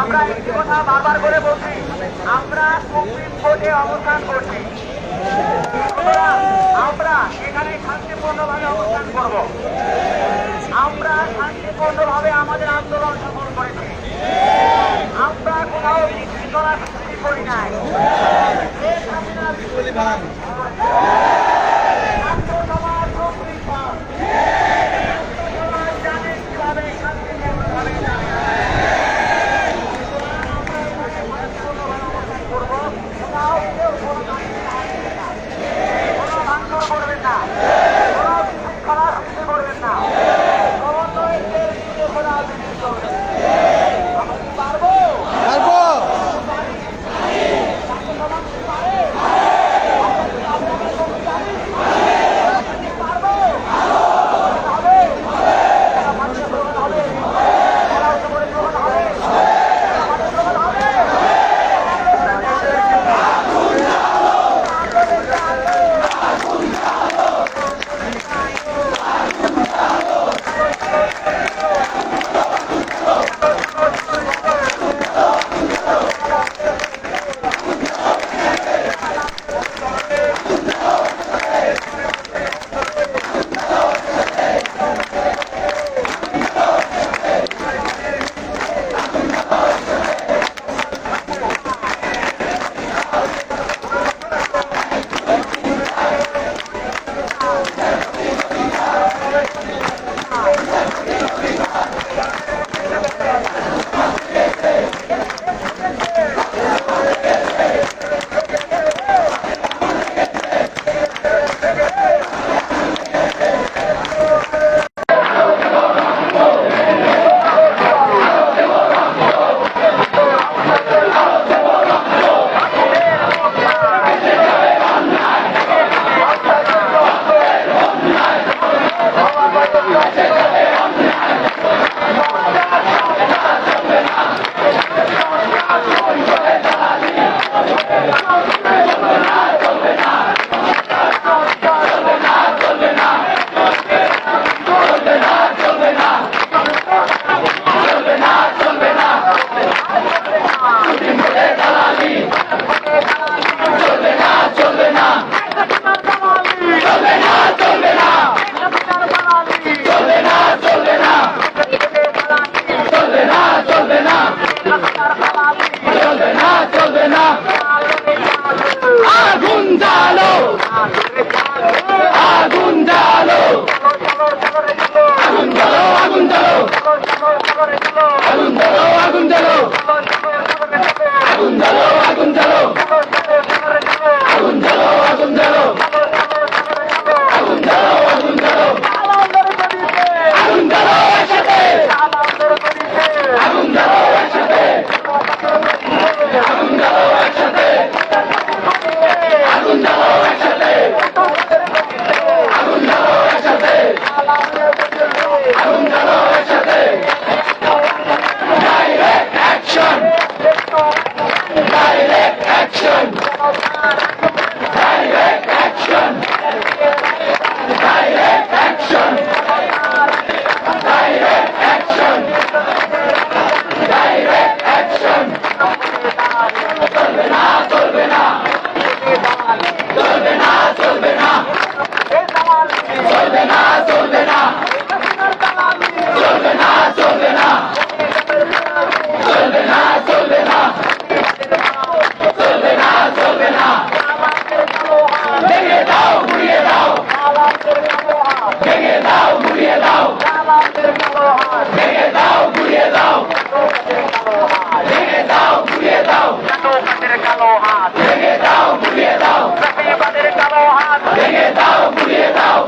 আমরা একটি কথা বারবার করে বলছি আমরা সুপ্রিম কোর্টে অবস্থান করছি আমরা এখানে শান্তিপূর্ণভাবে অবস্থান করব আমরা শান্তিপূর্ণভাবে আমাদের আন্দোলন সফল করেছি। আমরা কোথাও বিশৃঙ্খলা সৃষ্টি করি নাই। হাত ভেঙে দাও পুড়িয়ে দাও।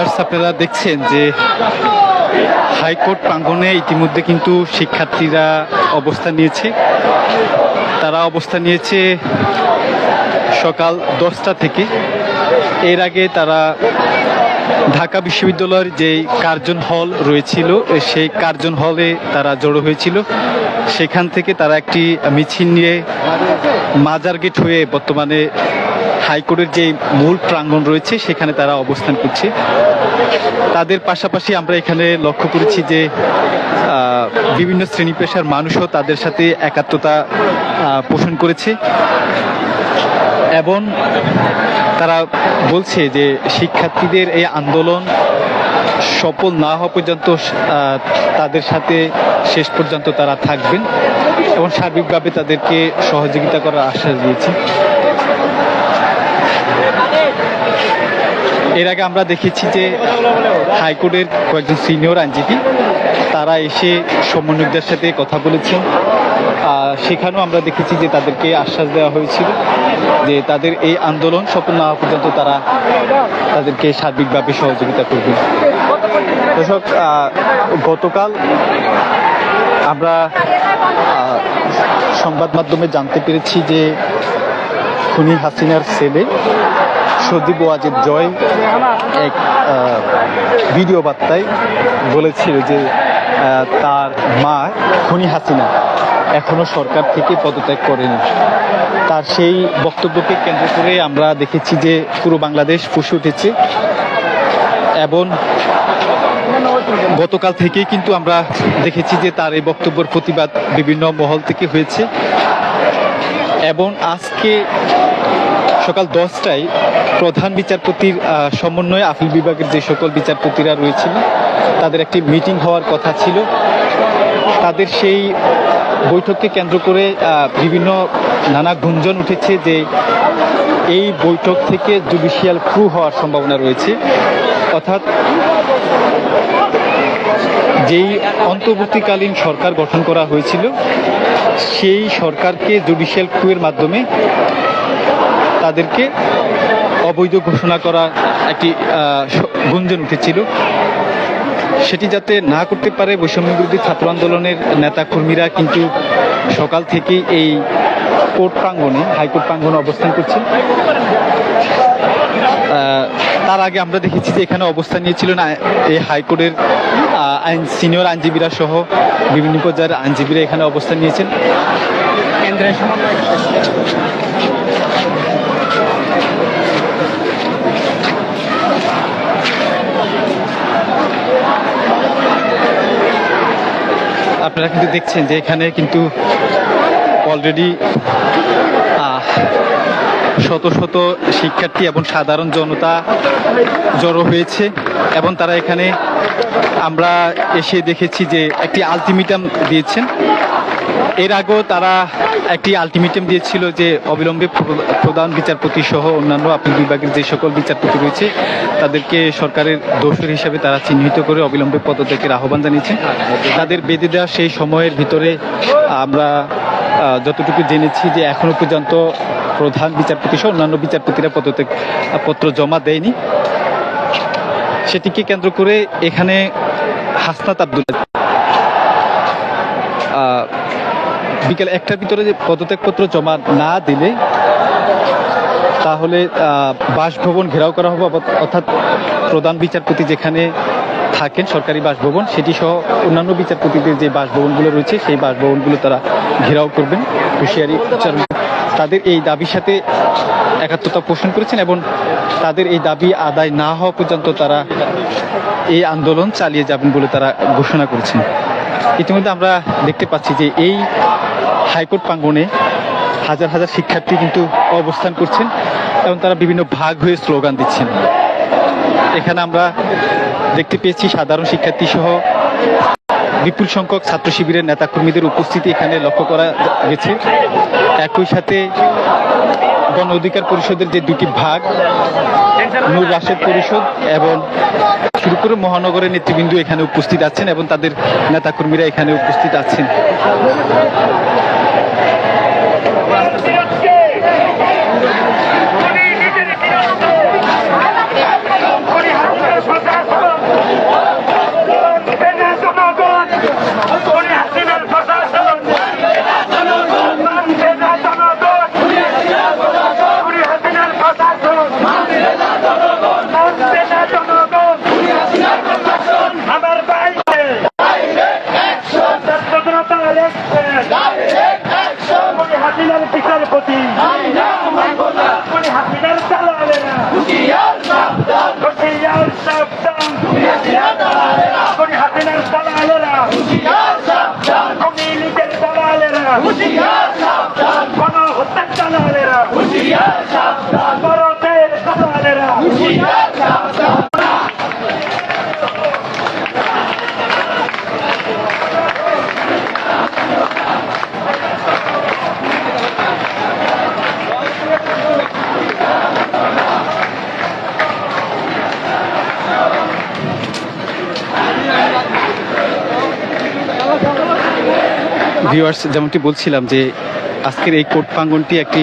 ভিউয়ার্স, আপনারা দেখছেন যে হাইকোর্ট প্রাঙ্গণে ইতিমধ্যে কিন্তু শিক্ষার্থীরা অবস্থান নিয়েছে। তারা অবস্থান নিয়েছে সকাল দশটা থেকে। এর আগে তারা ঢাকা বিশ্ববিদ্যালয়ের যে কার্জন হল রয়েছিল, সেই কার্জন হলে তারা জড়ো হয়েছিল। সেখান থেকে তারা একটি মিছিল নিয়ে মাজার গেট হয়ে বর্তমানে হাইকোর্টের যে মূল প্রাঙ্গণ রয়েছে, সেখানে তারা অবস্থান করছে। তাদের পাশাপাশি আমরা এখানে লক্ষ্য করেছি যে বিভিন্ন শ্রেণি পেশার মানুষও তাদের সাথে একাত্মতা পোষণ করেছে। এবং তারা বলছে যে, শিক্ষার্থীদের এই আন্দোলন সফল না হওয়া পর্যন্ত তাদের সাথে শেষ পর্যন্ত তারা থাকবেন এবং সার্বিকভাবে তাদেরকে সহযোগিতা করার আশ্বাস দিয়েছে। এর আগে আমরা দেখেছি যে হাইকোর্টের কয়েকজন সিনিয়র আইনজীবী, তারা এসে সমন্বয়কদের সাথে কথা বলেছেন। সেখানেও আমরা দেখেছি যে তাদেরকে আশ্বাস দেওয়া হয়েছিল যে তাদের এই আন্দোলন সফল না হওয়া পর্যন্ত তারা তাদেরকে সার্বিকভাবে সহযোগিতা করবেন দর্শক গতকাল আমরা সংবাদ মাধ্যমে জানতে পেরেছি যে খুনি হাসিনার ছেলে সদীপ ওয়াজেদ জয় এক ভিডিও বার্তায় বলেছিল যে তার মা খুনি হাসিনা এখনও সরকার থেকে পদত্যাগ করেনি। তার সেই বক্তব্যকে কেন্দ্র করে আমরা দেখেছি যে পুরো বাংলাদেশ ফুসে উঠেছে এবং গতকাল থেকেই কিন্তু আমরা দেখেছি যে তার এই বক্তব্যের প্রতিবাদ বিভিন্ন মহল থেকে হয়েছে এবং আজকে সকাল দশটায় প্রধান বিচারপতির সমন্বয়ে আপিল বিভাগের যে সকল বিচারপতিরা রয়েছেন, তাদের একটি মিটিং হওয়ার কথা ছিল। তাদের সেই বৈঠককে কেন্দ্র করে বিভিন্ন নানা গুঞ্জন উঠেছে যে এই বৈঠক থেকে জুডিশিয়াল ক্রু হওয়ার সম্ভাবনা রয়েছে। অর্থাৎ যেই অন্তর্বর্তীকালীন সরকার গঠন করা হয়েছিল, সেই সরকারকে জুডিশিয়াল ক্রুয়ের মাধ্যমে তাদেরকে অবৈধ ঘোষণা করা একটি গুঞ্জন উঠেছিল। সেটি যাতে না করতে পারে বৈষম্য বিরোধী ছাত্র আন্দোলনের নেতা কর্মীরা কিন্তু সকাল থেকেই এই কোর্ট প্রাঙ্গণে হাইকোর্ট প্রাঙ্গণে অবস্থান করছেন। তার আগে আমরা দেখেছি যে এখানে অবস্থান নিয়েছিলেন এই হাইকোর্টের আইন, সিনিয়র আইনজীবীরা সহ বিভিন্ন পর্যায়ের আইনজীবীরা এখানে অবস্থান নিয়েছেন। আপনারা কিন্তু দেখছেন যে এখানে কিন্তু অলরেডি শত শত শিক্ষার্থী এবং সাধারণ জনতা জড়ো হয়েছে এবং তারা এখানে আমরা এসে দেখেছি যে একটি আলটিমেটাম দিয়েছেন। এর আগেও তারা একটি আলটিমেটাম দিয়েছিল যে অবিলম্বে প্র- প্রধান বিচারপতি সহ অন্যান্য আপিল বিভাগের যে সকল বিচারপতি রয়েছে তাদেরকে সরকারের দোষর হিসাবে তারা চিহ্নিত করে অবিলম্বে পদত্যাগের আহ্বান জানিয়েছে। তাদের বেঁধে দেওয়া সেই সময়ের ভিতরে আমরা যতটুকু জেনেছি যে এখনও পর্যন্ত প্রধান বিচারপতি সহ অন্যান্য বিচারপতিরা পদত্যাগ পত্র জমা দেয়নি। সেটিকে কেন্দ্র করে এখানে হাসনাত আব্দুল্লাহ আহ, বিকেল একটার ভিতরে যে পদত্যাগপত্র জমা না দিলে তাহলে বাসভবন ঘেরাও করা হবে অর্থাৎ- প্রধান বিচারপতি যেখানে থাকেন, সরকারি বাসভবন, সেটি সহ অন্যান্য বিচারপতিদের যে বাসভবনগুলো রয়েছে, সেই বাসভবনগুলো তারা ঘেরাও করবেন। হুঁশিয়ারি উচ্চারণ তাদের এই দাবির সাথে একাত্মতা পোষণ করেছেন এবং তাদের এই দাবি আদায় না হওয়া পর্যন্ত তারা এই আন্দোলন চালিয়ে যাবেন বলে তারা ঘোষণা করেছেন। ইতিমধ্যে আমরা দেখতে পাচ্ছি যে এই হাইকোর্ট প্রাঙ্গণে হাজার হাজার শিক্ষার্থী কিন্তু অবস্থান করছেন এবং তারা বিভিন্ন ভাগ হয়ে স্লোগান দিচ্ছেন। এখানে আমরা দেখতে পেয়েছি সাধারণ শিক্ষার্থী সহ বিপুল সংখ্যক ছাত্র শিবিরের নেতাকর্মীদের উপস্থিতি এখানে লক্ষ্য করা গেছে। একই সাথে গণ অধিকার পরিষদের যে দুটি ভাগ, নূর রাশেদ পরিষদ এবং শুরু করে মহানগরের নেতৃবৃন্দ এখানে উপস্থিত আছেন এবং তাদের নেতাকর্মীরা এখানে উপস্থিত আছেন। খুনি ভিউয়ার্স যেমনটি বলছিলাম যে আজকের এই কোট প্রাঙ্গনটি একটি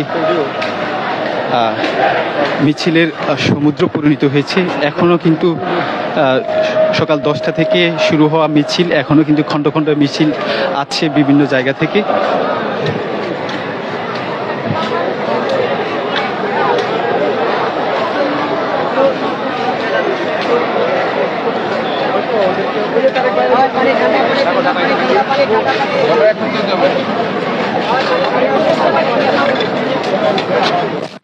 মিছিলের সমুদ্র পরিণত হয়েছে। এখনও কিন্তু সকাল দশটা থেকে শুরু হওয়া মিছিল এখনও কিন্তু খণ্ড খণ্ড মিছিল আছে বিভিন্ন জায়গা থেকে। সামনে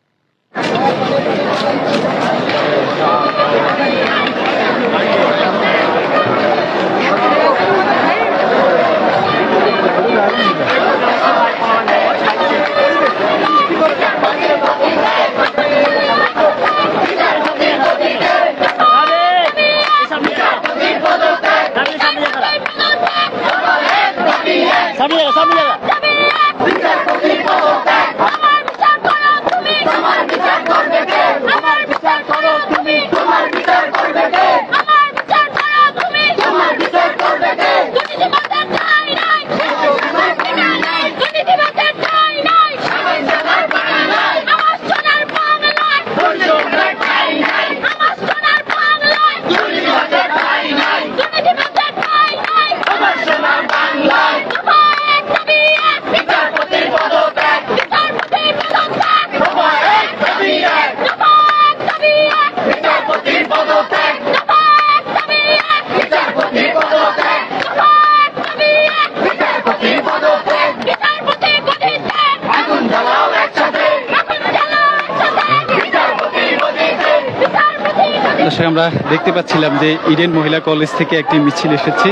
আমরা দেখতে পাচ্ছিলাম যে ইডেন মহিলা কলেজ থেকে একটি মিছিল এসেছে।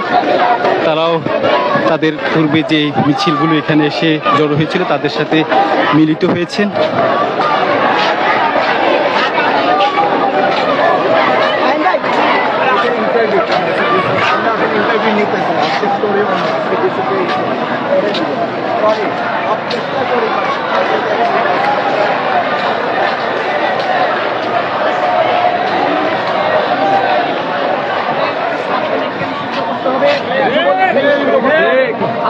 তারাও তাদের পূর্বে যে মিছিলগুলো এখানে এসে জড়ো হয়েছিল, তাদের সাথে মিলিত হয়েছেন। দেখিবে। আজকে তারা যেভাবে দেখিবে। গুম করেছে কোনোভাবে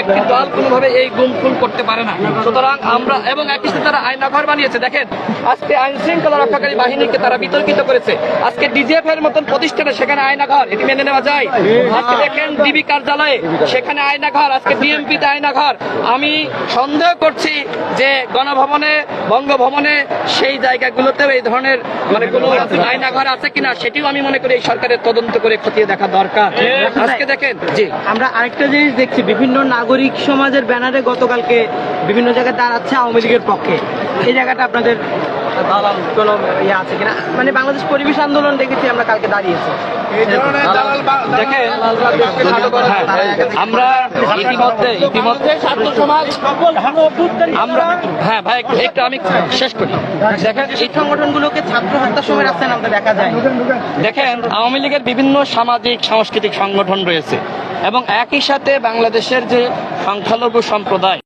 একটি দল কোনোভাবে এই গুম খুন করতে পারে না। সুতরাং আমরা এবং একই সাথে তারা আয়নাঘর বানিয়েছে। দেখেন আজকে আইন শৃঙ্খলা রক্ষাকারী বাহিনীকে তারা বিতর্কিত করেছে। আজকে ডিজিএফ এর মতন প্রতিষ্ঠানে সেখানে আয়নাঘর এটি মেনে নেওয়া যায়। আজকে দেখেন ডিবি কার্যালয়ে সেখানে আয়নাঘর আজকে আয়নাঘর আমি সন্দেহ করছি যে গণভবনে বঙ্গভবনে সেই জায়গাগুলোতেও এই ধরনের মানে কোনো আয়নাঘর আছে কিনা সেটিও আমি মনে করি এই সরকারের তদন্ত করে খতিয়ে দেখা দরকার। আজকে দেখেন। জি। আমরা আরেকটা জিনিস দেখছি বিভিন্ন নাগরিক সমাজের ব্যানারে গতকালকে বিভিন্ন জায়গায় দাঁড়াচ্ছে আওয়ামী লীগের পক্ষে। এই জায়গাটা আপনাদের কোনো ইয়ে আছে কিনা মানে বাংলাদেশ পরিবেশ আন্দোলন দেখেছি আমরা কালকে দাঁড়িয়েছি। হ্যাঁ, আমরা ইতিমধ্যে ইতিমধ্যে আমরা হ্যাঁ ভাই একটু- একটু আমি শেষ করি। দেখেন এই সংগঠনগুলোকে ছাত্র হত্যার সময় রাস্তায় নামতে দেখা যায়। দেখেন আওয়ামী লীগের বিভিন্ন সামাজিক সাংস্কৃতিক সংগঠন রয়েছে এবং একই সাথে বাংলাদেশের যে সংখ্যালঘু সম্প্রদায়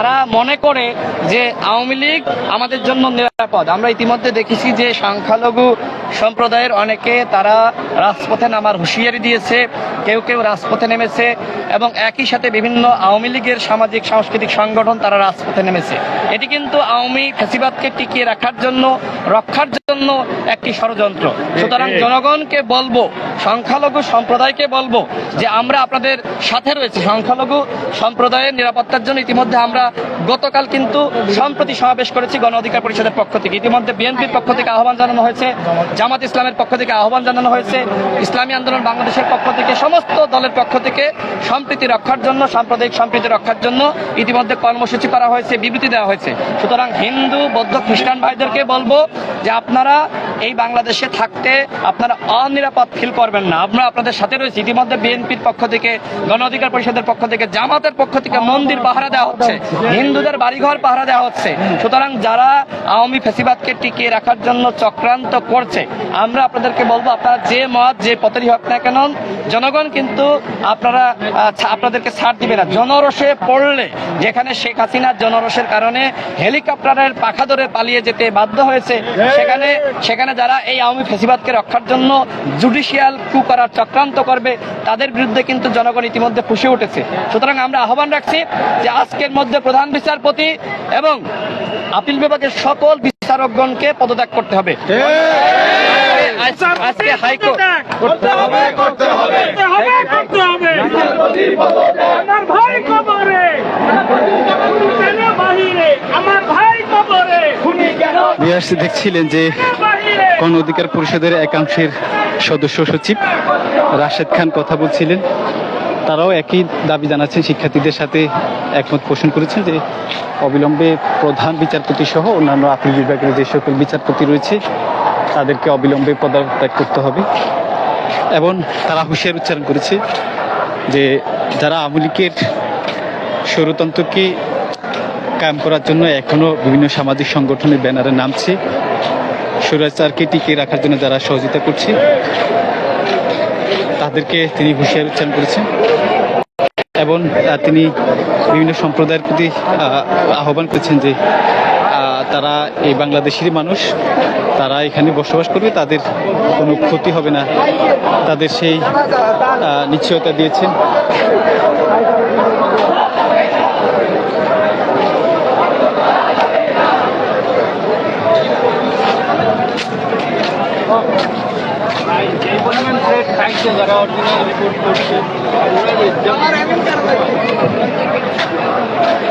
তারা মনে করে যে আওয়ামী লীগ আমাদের জন্য নিরাপদ। আমরা ইতিমধ্যে দেখেছি যে সংখ্যালঘু সম্প্রদায়ের অনেকে তারা রাজপথে নামার হুঁশিয়ারি দিয়েছে কেউ কেউ রাজপথে নেমেছে এবং একই সাথে বিভিন্ন আওয়ামী লীগের সামাজিক সাংস্কৃতিক সংগঠন তারা রাজপথে নেমেছে। এটি কিন্তু আওয়ামী ফেসিবাদকে টিকিয়ে রাখার জন্য রক্ষার জন্য একটি ষড়যন্ত্র। সুতরাং জনগণকে বলব সংখ্যালঘু সম্প্রদায়কে বলব যে আমরা আপনাদের সাথে রয়েছি। সংখ্যালঘু সম্প্রদায়ের নিরাপত্তার জন্য ইতিমধ্যে আমরা গতকাল কিন্তু সম্প্রতি সমাবেশ করেছি গণ অধিকার পরিষদের পক্ষ থেকে। ইতিমধ্যে বিএনপির পক্ষ থেকে আহ্বান জানানো হয়েছে, জামাত ইসলামের পক্ষ থেকে আহ্বান জানানো হয়েছে, ইসলামী আন্দোলন বাংলাদেশের পক্ষ থেকে, সমস্ত দলের পক্ষ থেকে সম্প্রীতি রক্ষার জন্য, সাম্প্রদায়িক সম্প্রীতি রক্ষার জন্য ইতিমধ্যে কর্মসূচি করা হয়েছে, বিবৃতি দেওয়া হয়েছে। সুতরাং হিন্দু, বৌদ্ধ, খ্রিস্টান ভাইদেরকে বলব যে আপনারা এই বাংলাদেশে থাকতে আপনারা অনিরাপদ ফিল করবেন। না। আমরা আপনাদের সাথে রয়েছি। ইতিমধ্যে বিএনপির পক্ষ থেকে, গণ অধিকার পরিষদের পক্ষ থেকে, জামাতের পক্ষ থেকে মন্দির পাহারা দেওয়া হচ্ছে। হিন্দুদের বাড়িঘর পাহারা দেওয়া হচ্ছে। সুতরাং যারা আওয়ামী ফেসিবাদকে টিকিয়ে রাখার জন্য চক্রান্ত করছে, আমরা আপনাদেরকে বলব, আপনারা যে মত, যে পথেরই হোক না কেন, জনগণ কিন্তু আপনারা আপনাদেরকে ছাড় দিবে না। জনরসে পড়লে, যেখানে শেখ হাসিনার জনরসের কারণে হেলিকপ্টারের পাখা ধরে পালিয়ে যেতে বাধ্য হয়েছে, সেখানে সেখানে যারা এই আওয়ামী ফেসিবাদকে রক্ষার জন্য জুডিশিয়াল কু করার চক্রান্ত করবে তাদের বিরুদ্ধে কিন্তু জনগণ ইতিমধ্যে ফুসে উঠেছে। সুতরাং আমরা আহ্বান রাখছি যে আজকের মধ্যে প্রধান বিচারপতি এবং আপিল বিভাগের সকল বিচারকগণকে পদত্যাগ করতে হবে। আজকে হাইকোর্ট করতে হবে। করতে হবে। করতে হবে আমার ভাই কবরে। আমার ভাই কবরে। দেখছিলেন যে গণ অধিকার পরিষদের একাংশের সদস্য সচিব রাশেদ খান কথা বলছিলেন। তারাও একই দাবি জানাচ্ছেন, শিক্ষার্থীদের সাথে একমত পোষণ করেছেন যে অবিলম্বে প্রধান বিচারপতি সহ অন্যান্য আপিল বিভাগের যে সকল বিচারপতি রয়েছে, তাদেরকে অবিলম্বে পদত্যাগ করতে হবে। এবং তারা হুঁশিয়ার উচ্চারণ করেছে যে যারা আওয়ামী লীগের স্বৈরতন্ত্রকে কায়েম করার জন্য এখনও বিভিন্ন সামাজিক সংগঠনের ব্যানারে নামছে স্বৈরাচারকে টিকিয়ে রাখার জন্য যারা সহযোগিতা করছে, তাদেরকে তিনি হুঁশিয়ার উচ্চারণ করেছেন এবং তিনি বিভিন্ন সম্প্রদায়ের প্রতি আহ্বান করেছেন যে তারা এই বাংলাদেশেরই মানুষ, তারা এখানে বসবাস করবে, তাদের কোনো ক্ষতি হবে না। তাদের সেই নিশ্চয়তা দিয়েছেন। এ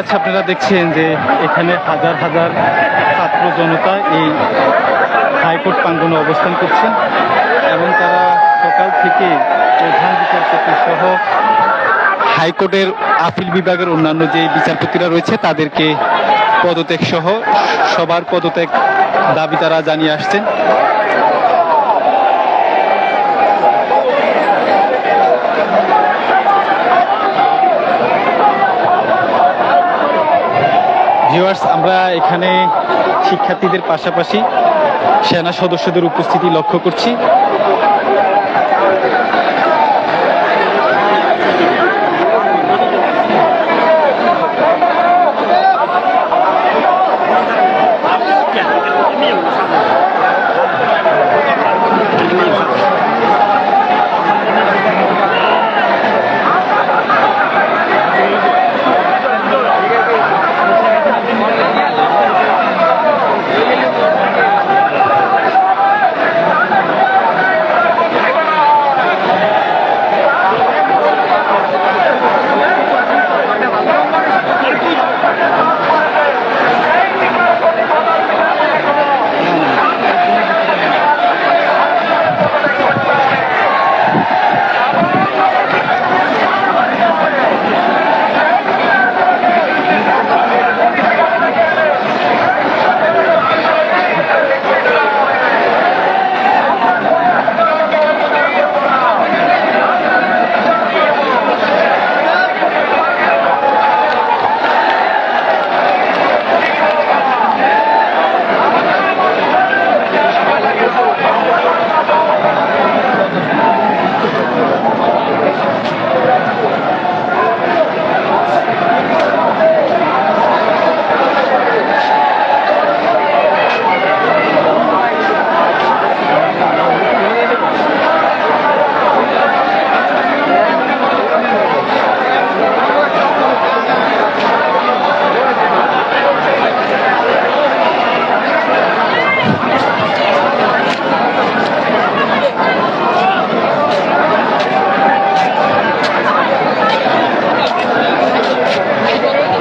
আছে, আপনারা দেখছেন যে এখানে হাজার হাজার ছাত্র জনতা এই হাইকোর্ট প্রাঙ্গনে অবস্থান করছেন এবং তারা সকাল থেকে প্রধান বিচারপতি সহ হাইকোর্টের আপিল বিভাগের অন্যান্য যে বিচারপতিরা রয়েছে, তাদেরকে পদত্যাগ সহ সবার পদত্যাগ দাবি তারা জানিয়ে আসছেন। ভিউয়ার্স আমরা এখানে শিক্ষার্থীদের পাশাপাশি সেনা সদস্যদের উপস্থিতি লক্ষ্য করছি।